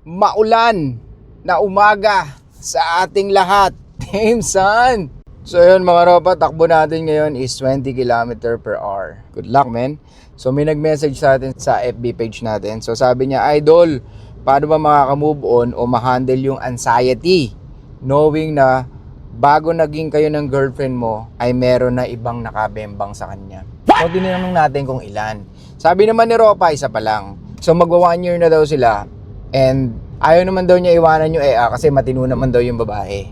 maulan na umaga sa ating lahat. Damn son! So yun mga ropa, takbo natin ngayon is 20 km per hour. Good luck man. So may nag-message sa atin sa FB page natin. So sabi niya, Idol, paano ba makaka-move on o ma-handle yung anxiety knowing na bago naging kayo ng girlfriend mo ay meron na ibang nakabembang sa kanya. So tinanong natin kung ilan. Sabi naman ni Ropa, isa pa lang. So magwa one year na daw sila and ayaw naman daw niya iwanan yung EA kasi matino naman daw yung babae.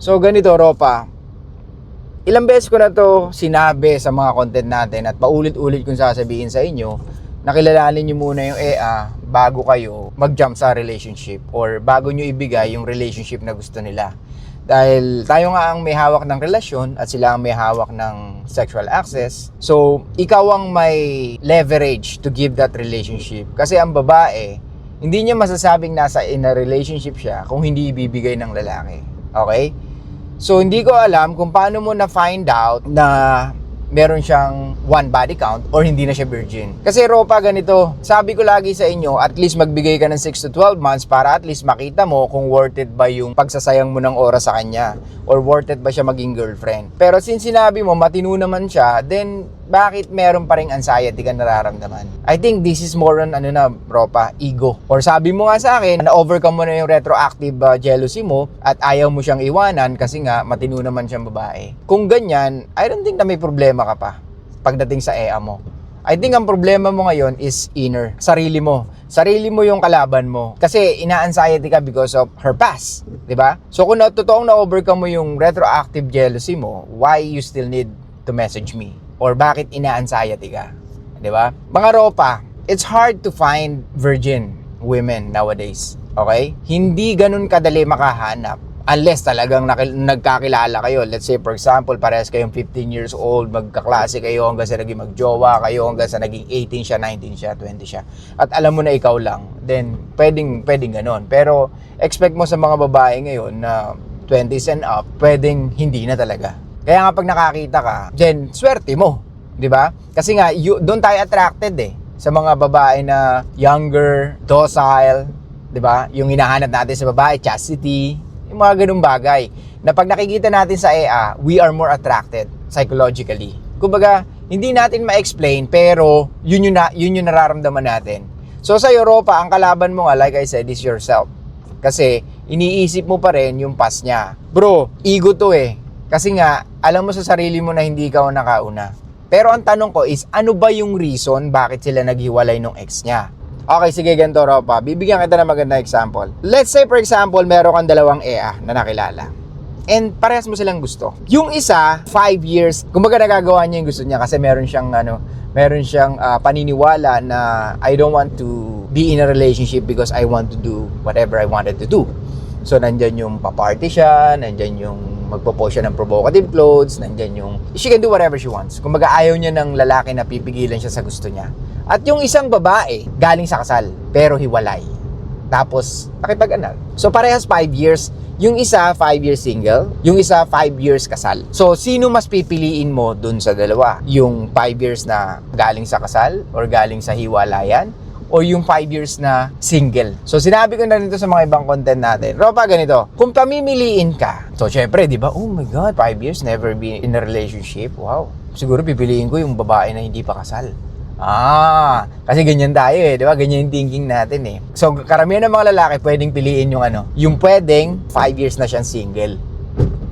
So ganito Ropa, ilang beses ko na to sinabi sa mga content natin at paulit-ulit kong sasabihin sa inyo na kilalanin nyo muna yung EA bago kayo mag-jump sa relationship or bago nyo ibigay yung relationship na gusto nila. Dahil tayo nga ang may hawak ng relasyon at sila ang may hawak ng sexual access. So, ikaw ang may leverage to give that relationship. Kasi ang babae, hindi niya masasabing nasa in a relationship siya kung hindi ibibigay ng lalaki. Okay? So, hindi ko alam kung paano mo na-find out na meron siyang one body count or hindi na siya virgin. Kasi Ropa, ganito, sabi ko lagi sa inyo, at least magbigay ka ng 6 to 12 months para at least makita mo kung worth it ba yung pagsasayang mo ng oras sa kanya or worth it ba siya maging girlfriend. Pero since sinabi mo, matino naman siya, then bakit meron pa rin anxiety ka nararamdaman? I think this is more on ano na, Ropa, ego. Or sabi mo nga sa akin, na-overcome mo na yung retroactive uh, jealousy mo at ayaw mo siyang iwanan kasi nga matino naman siyang babae. Kung ganyan, I don't think na may problema ka pa pagdating sa EA mo. I think ang problema mo ngayon is inner, sarili mo. Sarili mo yung kalaban mo. Kasi ina-anxiety ka because of her past, ba? So kung na totoong na-overcome mo yung retroactive jealousy mo, why you still need to message me? Or bakit ina-anxiety ka? 'Di ba? Mga ropa, it's hard to find virgin women nowadays. Okay? Hindi ganun kadali makahanap unless talagang nagkakilala kayo. Let's say, for example, parehas kayong 15 years old, magkaklase kayo hanggang sa naging magjowa kayo, hanggang sa naging 18 siya, 19 siya, 20 siya. At alam mo na ikaw lang, then pwedeng, pwedeng ganon. Pero expect mo sa mga babae ngayon na 20s and up, pwedeng hindi na talaga. Kaya nga pag nakakita ka, then swerte mo. 'di ba? Kasi nga doon tayo attracted eh sa mga babae na younger, docile, 'di ba? Yung hinahanap natin sa babae, chastity, yung mga ganung bagay. Na pag nakikita natin sa EA, we are more attracted psychologically. Kumbaga, hindi natin ma-explain pero yun yung, yun yung nararamdaman natin. So sa Europa, ang kalaban mo nga, like I said, is yourself. Kasi iniisip mo pa rin yung past niya. Bro, ego to eh. Kasi nga, alam mo sa sarili mo na hindi ka nakauna. Pero ang tanong ko is, ano ba yung reason bakit sila naghiwalay nung ex niya? Okay, sige, ganito Ropa. Bibigyan kita ng magandang example. Let's say, for example, meron kang dalawang EA na nakilala. And parehas mo silang gusto. Yung isa, 5 years, kumbaga nagagawa niya yung gusto niya kasi meron siyang ano, meron siyang ah, paniniwala na I don't want to be in a relationship because I want to do whatever I wanted to do. So, nandyan yung paparty siya, nandyan yung magpo-post siya ng provocative clothes, nandyan yung she can do whatever she wants. Kumbaga ayaw niya ng lalaki na pipigilan siya sa gusto niya. At yung isang babae, galing sa kasal, pero hiwalay. Tapos, nakipag-anal. So, parehas 5 years. Yung isa, 5 years single. Yung isa, 5 years kasal. So, sino mas pipiliin mo dun sa dalawa? Yung 5 years na galing sa kasal or galing sa hiwalayan? O yung 5 years na single. So sinabi ko na rin sa mga ibang content natin. Ropa, ganito. Kung pamimiliin ka, so syempre, di ba, oh my God, 5 years, never been in a relationship. Wow. Siguro pipiliin ko yung babae na hindi pa kasal. Ah, kasi ganyan tayo eh, di ba? Ganyan yung thinking natin eh. So, karamihan ng mga lalaki pwedeng piliin yung ano, yung pwedeng 5 years na siyang single.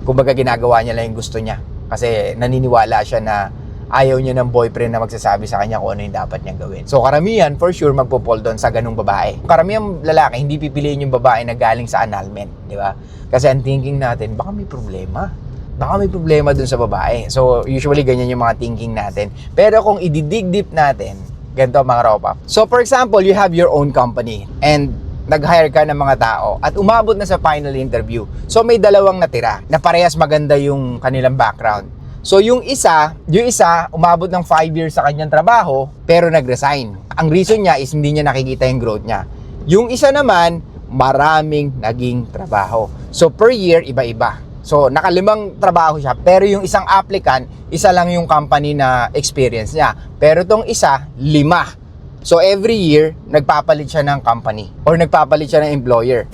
Kumbaga ginagawa niya lang yung gusto niya. Kasi naniniwala siya na ayaw niya ng boyfriend na magsasabi sa kanya kung ano yung dapat niyang gawin. So karamihan, for sure, magpo-fall doon sa ganung babae. Karamihan lalaki, hindi pipiliin yung babae na galing sa annulment, di ba? Kasi ang thinking natin, baka may problema. Baka may problema dun sa babae. So usually, ganyan yung mga thinking natin. Pero kung ididig deep natin, ganito mga ropa. So for example, you have your own company and nag-hire ka ng mga tao at umabot na sa final interview. So may dalawang natira na parehas maganda yung kanilang background. So yung isa, yung isa umabot ng 5 years sa kanyang trabaho pero nag-resign. Ang reason niya is hindi niya nakikita yung growth niya. Yung isa naman, maraming naging trabaho. So per year, iba-iba. So nakalimang trabaho siya pero yung isang applicant, isa lang yung company na experience niya. Pero tong isa, lima. So every year, nagpapalit siya ng company or nagpapalit siya ng employer.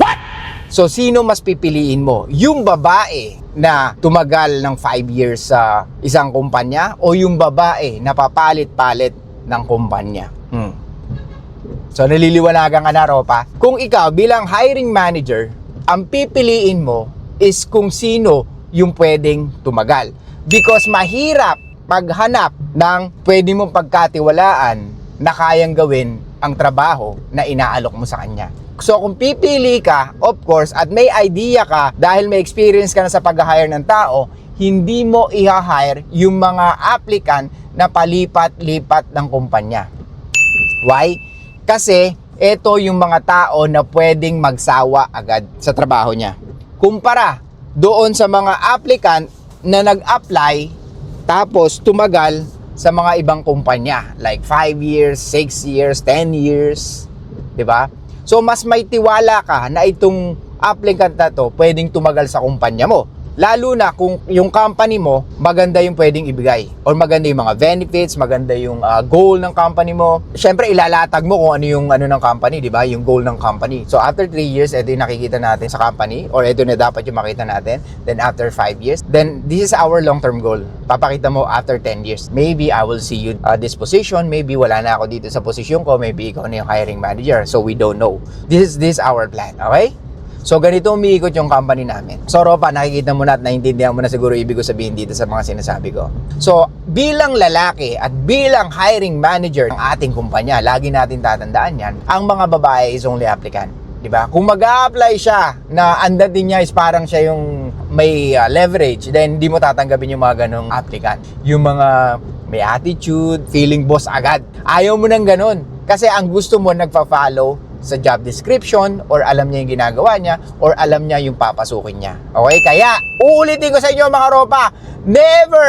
So, sino mas pipiliin mo? Yung babae na tumagal ng 5 years sa isang kumpanya o yung babae na papalit-palit ng kumpanya? Hmm. So, naliliwanagan ka na, Ropa. Kung ikaw bilang hiring manager, ang pipiliin mo is kung sino yung pwedeng tumagal. Because mahirap maghanap ng pwede mong pagkatiwalaan na kayang gawin ang trabaho na inaalok mo sa kanya. So kung pipili ka, of course, at may idea ka dahil may experience ka na sa pag-hire ng tao, hindi mo i-hire yung mga applicant na palipat-lipat ng kumpanya. Why? Kasi ito yung mga tao na pwedeng magsawa agad sa trabaho niya. Kumpara doon sa mga applicant na nag-apply tapos tumagal sa mga ibang kumpanya like 5 years, 6 years, 10 years, 'di ba? So mas may tiwala ka na itong applicant na to pwedeng tumagal sa kumpanya mo. Lalo na kung yung company mo, maganda yung pwedeng ibigay. Or maganda yung mga benefits, maganda yung ah, goal ng company mo. Siyempre, ilalatag mo kung ano yung ano ng company, di ba? Yung goal ng company. So, after 3 years, ito yung nakikita natin sa company. Or ito na dapat yung makita natin. Then, after 5 years, then this is our long-term goal. Papakita mo after 10 years. Maybe I will see you uh, this position. Maybe wala na ako dito sa posisyon ko. Maybe ikaw na yung hiring manager. So, we don't know. This is this is our plan. Okay? So ganito umiikot yung company namin. So Ropa, nakikita mo na at naiintindihan mo na siguro ibig ko sabihin dito sa mga sinasabi ko. So bilang lalaki at bilang hiring manager ng ating kumpanya, lagi natin tatandaan yan, ang mga babae is only applicant. 'di ba? Kung mag apply siya na ang dating niya is parang siya yung may uh, leverage, then hindi mo tatanggapin yung mga ganong applicant. Yung mga may attitude, feeling boss agad. Ayaw mo nang ganon. Kasi ang gusto mo nagpa-follow sa job description or alam niya yung ginagawa niya or alam niya yung papasukin niya. Okay? Kaya, uulitin ko sa inyo mga ropa, never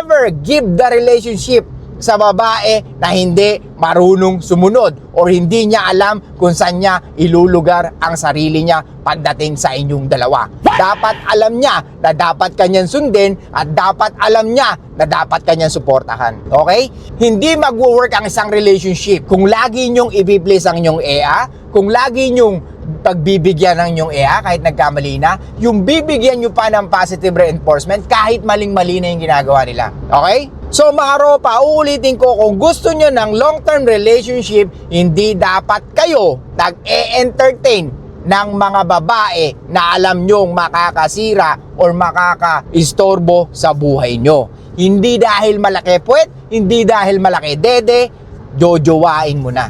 ever give the relationship sa babae na hindi marunong sumunod or hindi niya alam kung saan niya ilulugar ang sarili niya pagdating sa inyong dalawa. Dapat alam niya na dapat kanyang sundin at dapat alam niya na dapat kanyang suportahan. Okay? Hindi magwo-work ang isang relationship kung lagi niyong i-place ang inyong EA, kung lagi niyong pagbibigyan ng inyong EA kahit nagkamali na, yung bibigyan nyo pa ng positive reinforcement kahit maling-mali na yung ginagawa nila. Okay? So mga ropa, uulitin ko kung gusto nyo ng long-term relationship, hindi dapat kayo nag-e-entertain ng mga babae na alam nyong makakasira or makaka-istorbo sa buhay nyo. Hindi dahil malaki puwet, hindi dahil malaki dede, jojowain mo na.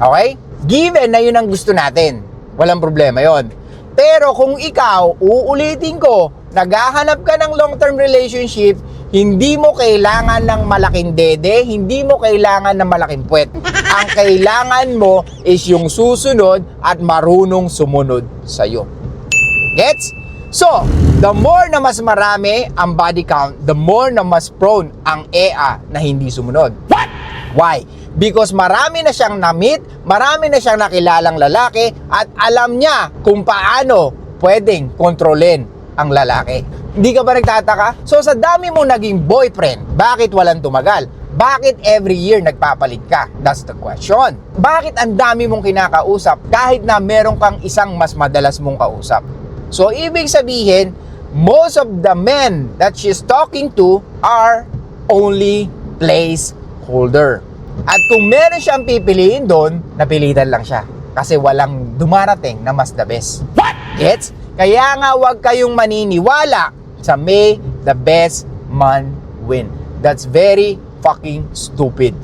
Okay? Given na yun ang gusto natin. Walang problema yon. Pero kung ikaw, uulitin ko, naghahanap ka ng long-term relationship, hindi mo kailangan ng malaking dede, hindi mo kailangan ng malaking puwet. Ang kailangan mo is yung susunod at marunong sumunod sa'yo. Gets? So, the more na mas marami ang body count, the more na mas prone ang EA na hindi sumunod. Why? Because marami na siyang na-meet, marami na siyang nakilalang lalaki at alam niya kung paano pwedeng kontrolin ang lalaki. Hindi ka ba nagtataka? So sa dami mo naging boyfriend, bakit walang tumagal? Bakit every year nagpapalit ka? That's the question. Bakit ang dami mong kinakausap kahit na meron kang isang mas madalas mong kausap? So ibig sabihin, most of the men that she's talking to are only placeholder. At kung meron siyang pipiliin doon, napilitan lang siya. Kasi walang dumarating na mas the best. What? Gets? Kaya nga huwag kayong maniniwala sa may the best man win. That's very fucking stupid.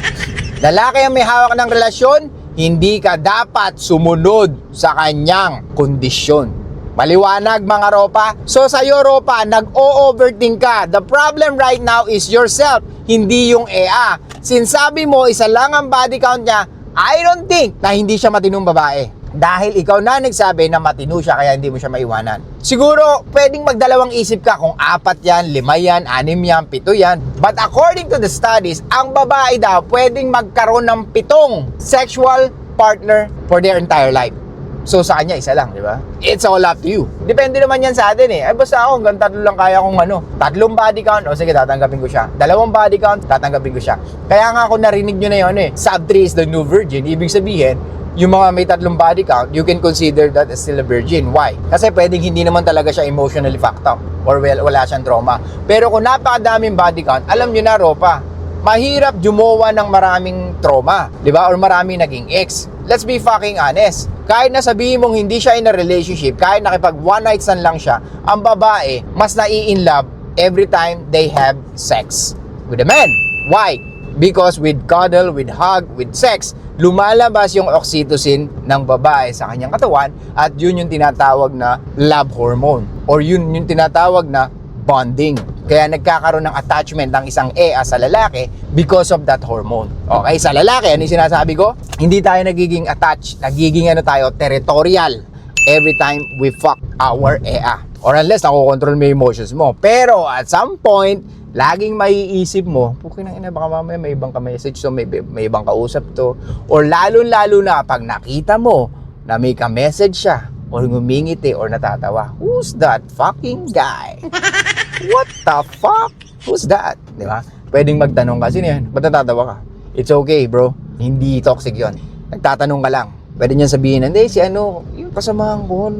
Lalaki ang may hawak ng relasyon, hindi ka dapat sumunod sa kanyang kondisyon. Maliwanag mga ropa. So sa iyo ropa, nag-o-overthink ka. The problem right now is yourself, hindi yung EA. Sinsabi mo, isa lang ang body count niya, I don't think na hindi siya matinong babae. Dahil ikaw na nagsabi na matino siya kaya hindi mo siya maiwanan. Siguro, pwedeng magdalawang isip ka kung apat yan, lima yan, anim yan, pito yan. But according to the studies, ang babae daw pwedeng magkaroon ng pitong sexual partner for their entire life. So sa kanya, isa lang, di ba? It's all up to you. Depende naman yan sa atin eh. Ay basta ako, hanggang tatlo lang kaya kong ano. Tatlong body count, o sige, tatanggapin ko siya. Dalawang body count, tatanggapin ko siya. Kaya nga ako narinig nyo na yun eh. Sub 3 is the new virgin. Ibig sabihin, yung mga may tatlong body count, you can consider that as still a virgin. Why? Kasi pwedeng hindi naman talaga siya emotionally fucked up or well, wala siyang trauma. Pero kung napakadaming body count, alam nyo na, Ropa, mahirap jumowa ng maraming trauma, di ba? Or maraming naging ex. Let's be fucking honest. Kahit na sabihin mong hindi siya in a relationship, kahit nakipag one night stand lang siya, ang babae, mas nai-in love every time they have sex with a man. Why? Because with cuddle, with hug, with sex, lumalabas yung oxytocin ng babae sa kanyang katawan at yun yung tinatawag na love hormone or yun yung tinatawag na bonding. Kaya nagkakaroon ng attachment ng isang EA sa lalaki because of that hormone. Okay, sa lalaki, ano yung sinasabi ko? Hindi tayo nagiging attached, nagiging ano tayo, territorial every time we fuck our EA. Or unless nakokontrol mo yung emotions mo. Pero at some point, laging maiisip mo, pukin ng ina, baka mamaya may ibang ka-message to, may, may ibang kausap to. Or lalo-lalo na pag nakita mo na may ka-message siya, or ngumingiti, or natatawa, who's that fucking guy? What the fuck? Who's that? Di ba? Pwedeng magtanong ka, sino yan? Ba't natatawa ka? It's okay, bro. Hindi toxic yon. Nagtatanong ka lang. Pwede niyan sabihin, hindi, si ano, yung kasamahan ko,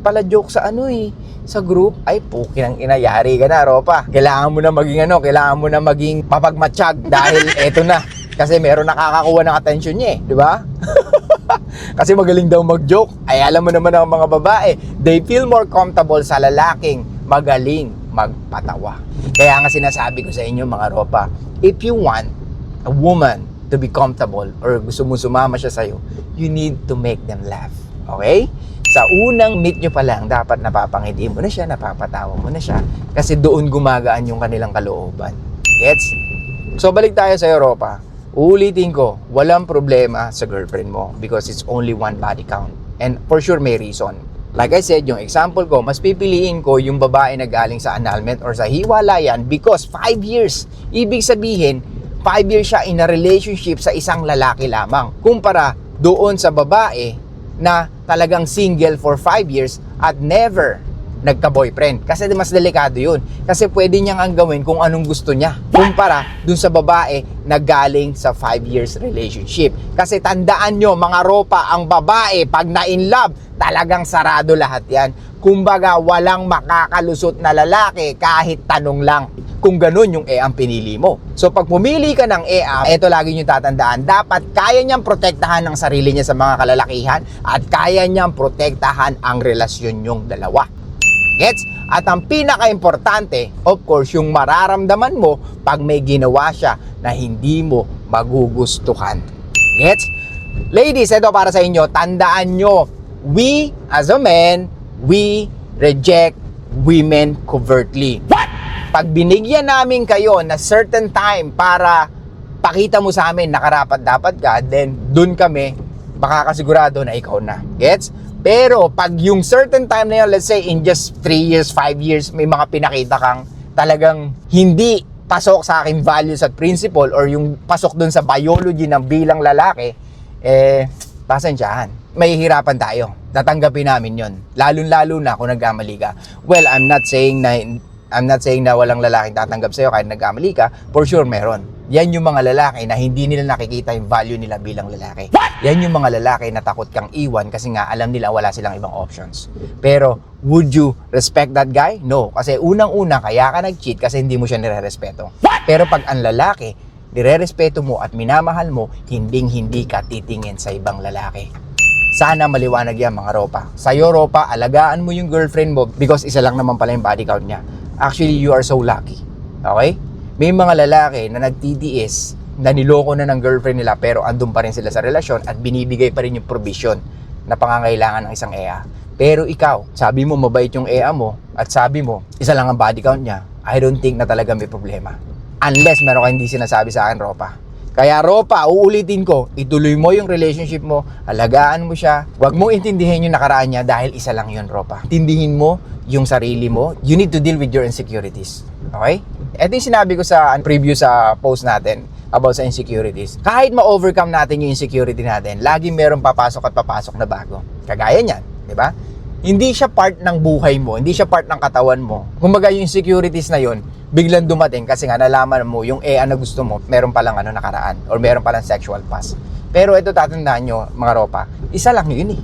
pala joke sa ano eh, sa group, ay puki ng inayari ka na, Ropa. Kailangan mo na maging ano, kailangan mo na maging mapagmatsyag dahil eto na. Kasi meron nakakakuha ng attention niya eh, di ba? Kasi magaling daw mag-joke. Ay alam mo naman ang mga babae, they feel more comfortable sa lalaking magaling magpatawa. Kaya nga sinasabi ko sa inyo mga ropa, if you want a woman to be comfortable or gusto mo sumama siya sa'yo, you need to make them laugh. Okay? Sa unang meet nyo pa lang, dapat napapangiti mo na siya, napapatawa mo na siya. Kasi doon gumagaan yung kanilang kalooban. Gets? So balik tayo sa Europa. Uulitin ko, walang problema sa girlfriend mo because it's only one body count. And for sure may reason. Like I said, yung example ko, mas pipiliin ko yung babae na galing sa annulment or sa hiwalayan because 5 years. Ibig sabihin, 5 years siya in a relationship sa isang lalaki lamang. Kumpara doon sa babae na talagang single for 5 years at never nagka-boyfriend. Kasi mas delikado yun. Kasi pwede niyang ang gawin kung anong gusto niya. Kumpara dun sa babae na galing sa 5 years relationship. Kasi tandaan nyo, mga ropa, ang babae, pag na-in love, talagang sarado lahat yan. Kumbaga, walang makakalusot na lalaki kahit tanong lang. Kung ganun yung E ang pinili mo. So pag pumili ka ng EA, ito lagi nyo tatandaan, dapat kaya niyang protektahan ang sarili niya sa mga kalalakihan at kaya niyang protektahan ang relasyon nyong dalawa. Gets? At ang pinaka-importante, of course, yung mararamdaman mo pag may ginawa siya na hindi mo magugustuhan. Gets? Ladies, ito para sa inyo, tandaan nyo, we as a man, we reject women covertly. Pag binigyan namin kayo na certain time para pakita mo sa amin na karapat dapat ka, then dun kami makakasigurado na ikaw na. Gets? Pero pag yung certain time na yun, let's say in just 3 years, 5 years, may mga pinakita kang talagang hindi pasok sa aking values at principle or yung pasok dun sa biology ng bilang lalaki, eh, pasensyahan. May hirapan tayo. Tatanggapin namin yon. Lalong-lalo na kung nagkamali ka. Well, I'm not saying na I'm not saying na walang lalaking tatanggap sa'yo kahit nagkamali ka. For sure, meron. Yan yung mga lalaki na hindi nila nakikita yung value nila bilang lalaki. Yan yung mga lalaki na takot kang iwan kasi nga alam nila wala silang ibang options. Pero, would you respect that guy? No. Kasi unang-una, kaya ka nag-cheat kasi hindi mo siya nire-respeto. Pero pag ang lalaki, nire-respeto mo at minamahal mo, hinding-hindi ka titingin sa ibang lalaki. Sana maliwanag yan mga ropa. Sa'yo ropa, alagaan mo yung girlfriend mo because isa lang naman pala yung body count niya. Actually, you are so lucky. Okay? May mga lalaki na nag-TDS na niloko na ng girlfriend nila pero andun pa rin sila sa relasyon at binibigay pa rin yung provision na pangangailangan ng isang EA. Pero ikaw, sabi mo mabait yung EA mo at sabi mo, isa lang ang body count niya, I don't think na talaga may problema. Unless meron ka hindi sinasabi sa akin, Ropa. Kaya Ropa, uulitin ko, ituloy mo yung relationship mo, alagaan mo siya, huwag mong intindihin yung nakaraan niya dahil isa lang yun, Ropa. Tindihin mo yung sarili mo, you need to deal with your insecurities. Okay? Ito yung sinabi ko sa preview sa post natin. about sa insecurities. Kahit ma-overcome natin yung insecurity natin, lagi meron papasok at papasok na bago. Kagaya niyan, di ba? Hindi siya part ng buhay mo, hindi siya part ng katawan mo. Kumbaga yung insecurities na yun, biglang dumating kasi nga nalaman mo yung eh na gusto mo, meron palang ano nakaraan or meron palang sexual past. Pero ito tatandaan nyo, mga ropa, isa lang yun eh.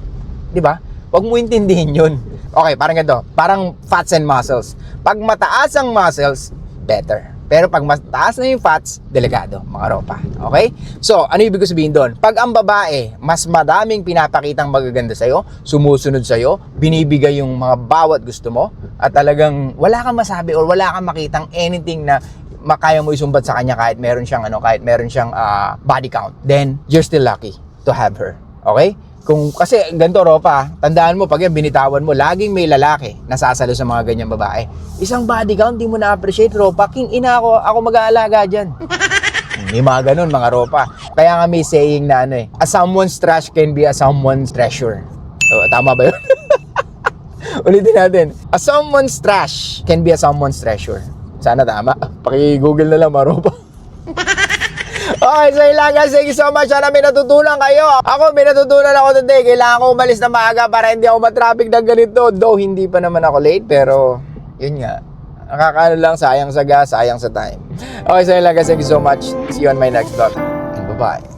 Di ba? Huwag mo intindihin yun. Okay, parang ganito. Parang fats and muscles. Pag mataas ang muscles, better. Pero pag mataas na yung fats, delikado, mga ropa. Okay? So, ano ibig sabihin doon? Pag ang babae, mas madaming pinapakitang magaganda sa'yo, sumusunod sa'yo, binibigay yung mga bawat gusto mo, at talagang wala kang masabi or wala kang makitang anything na makaya mo isumbat sa kanya kahit meron siyang ano kahit meron siyang ah, body count then you're still lucky to have her okay kung kasi ganito ropa tandaan mo pag yan binitawan mo laging may lalaki nasasalo sa mga ganyang babae isang body count di mo na appreciate ropa king ina ako ako mag-aalaga diyan May mga ganun, mga ropa. Kaya nga may saying na ano eh, a someone's trash can be a someone's treasure. O, tama ba yun? Ulitin natin. A someone's trash can be a someone's treasure. Sana tama. Paki-google na lang, mga ropa. Okay, so guys. Thank you so much. Sana may natutunan kayo. Ako, may natutunan ako today. Kailangan ko umalis na maaga para hindi ako matraffic ng ganito. Though, hindi pa naman ako late. Pero, yun nga. Nakakaano lang, sayang sa gas, sayang sa time. Okay, so guys. Thank you so much. See you on my next vlog. And bye-bye.